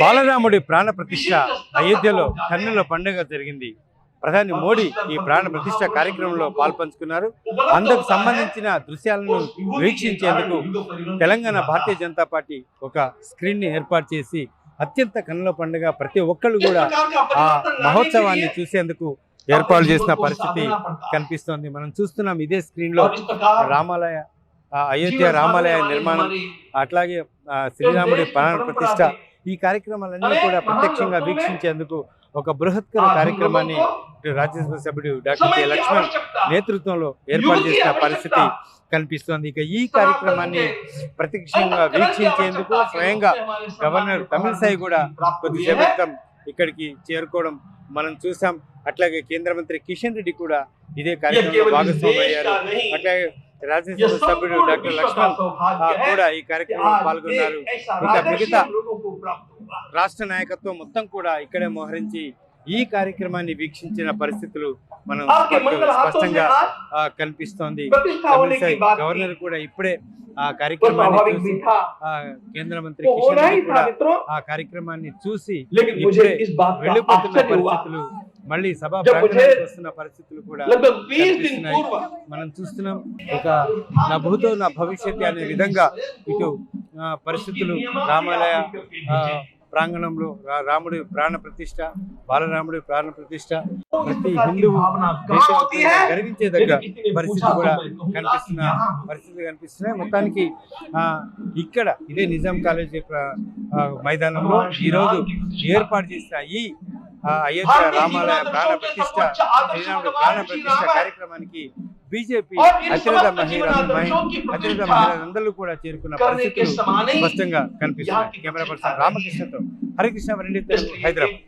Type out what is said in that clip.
బాలరాముడి ప్రాణ ప్రతిష్ట అయోధ్యలో కన్నుల పండుగ జరిగింది. ప్రధాని మోడీ ఈ ప్రాణ ప్రతిష్ట కార్యక్రమంలో పాల్పంచుకున్నారు. అందుకు సంబంధించిన దృశ్యాలను వీక్షించేందుకు తెలంగాణ భారతీయ జనతా పార్టీ ఒక స్క్రీన్ని ఏర్పాటు చేసి అత్యంత కన్నుల పండుగ ప్రతి ఒక్కళ్ళు కూడా ఆ మహోత్సవాన్ని చూసేందుకు ఏర్పాటు చేసిన పరిస్థితి కనిపిస్తోంది. మనం చూస్తున్నాం ఇదే స్క్రీన్లో రామాలయ అయోధ్య రామాలయ నిర్మాణం అట్లాగే శ్రీరాముడి ప్రాణ ప్రతిష్ట ఈ కార్యక్రమాలన్నీ కూడా ప్రత్యక్షంగా వీక్షించేందుకు ఒక బృహత్కర కార్యక్రమాన్ని రాజ్యసభ సభ్యుడు డాక్టర్ కె. లక్ష్మణ్ నేతృత్వంలో ఏర్పాటు చేసిన పరిస్థితి కనిపిస్తోంది. ఇక ఈ కార్యక్రమాన్ని ప్రత్యక్షంగా వీక్షించేందుకు స్వయంగా గవర్నర్ తమిళసై కూడా కొద్దిసేపు క్రితం ఇక్కడికి చేరుకోవడం మనం చూసాం. అట్లాగే కేంద్ర మంత్రి కిషన్ రెడ్డి కూడా ఇదే కార్యక్రమంలో భాగస్వామి అయ్యారు అట్లాగే రాజ్యసభ సభ్యుడు డాక్టర్ లక్ష్మణ్ కూడా ఈ కార్యక్రమంలో పాల్గొన్నారు. ఇంకా మిగతా రాష్ట్ర నాయకత్వం మొత్తం కూడా ఇక్కడే మోహరించి ఈ కార్యక్రమాన్ని వీక్షించిన పరిస్థితులు మనం స్పష్టంగా కనిపిస్తోంది గవర్నర్ కూడా ఇప్పుడే ఆ కార్యక్రమాన్ని చూసి కేంద్ర మంత్రి కిషన్ కూడా ఆ కార్యక్రమాన్ని చూసి ఇప్పుడే వెళ్ళిపోతున్న పరిస్థితులు మళ్ళీ సభ వస్తున్న పరిస్థితులు కూడా మనం చూస్తున్నాం. ఒక నా భూతో నా భవిష్యత్తు అనే విధంగా ఇటు పరిస్థితులు రామాలయ ప్రాంగణంలో రాముడి ప్రాణ ప్రతిష్ట బాలరాముడి ప్రాణ ప్రతిష్ట ప్రతి కనిపించే దగ్గర పరిస్థితి కూడా కనిపిస్తున్న పరిస్థితులు కనిపిస్తున్నాయి. మొత్తానికి ఇక్కడ ఇదే నిజాం కాలేజీ మైదానంలో ఈరోజు ఏర్పాటు చేసిన ఈ అయోధ్య రామాలయ ప్రాణ ప్రతిష్ఠ శ్రీరాముడి ప్రాణ ప్రతిష్ఠ కార్యక్రమానికి బీజేపీ అత్యధిక మహిళ అత్యధిక మహిళలందరూ కూడా చేరుకున్న పరిస్థితులు స్పష్టంగా కనిపిస్తున్నాయి. కెమెరా పర్సన్ రామకృష్ణతో హరికృష్ణ వరండి హైదరాబాద్.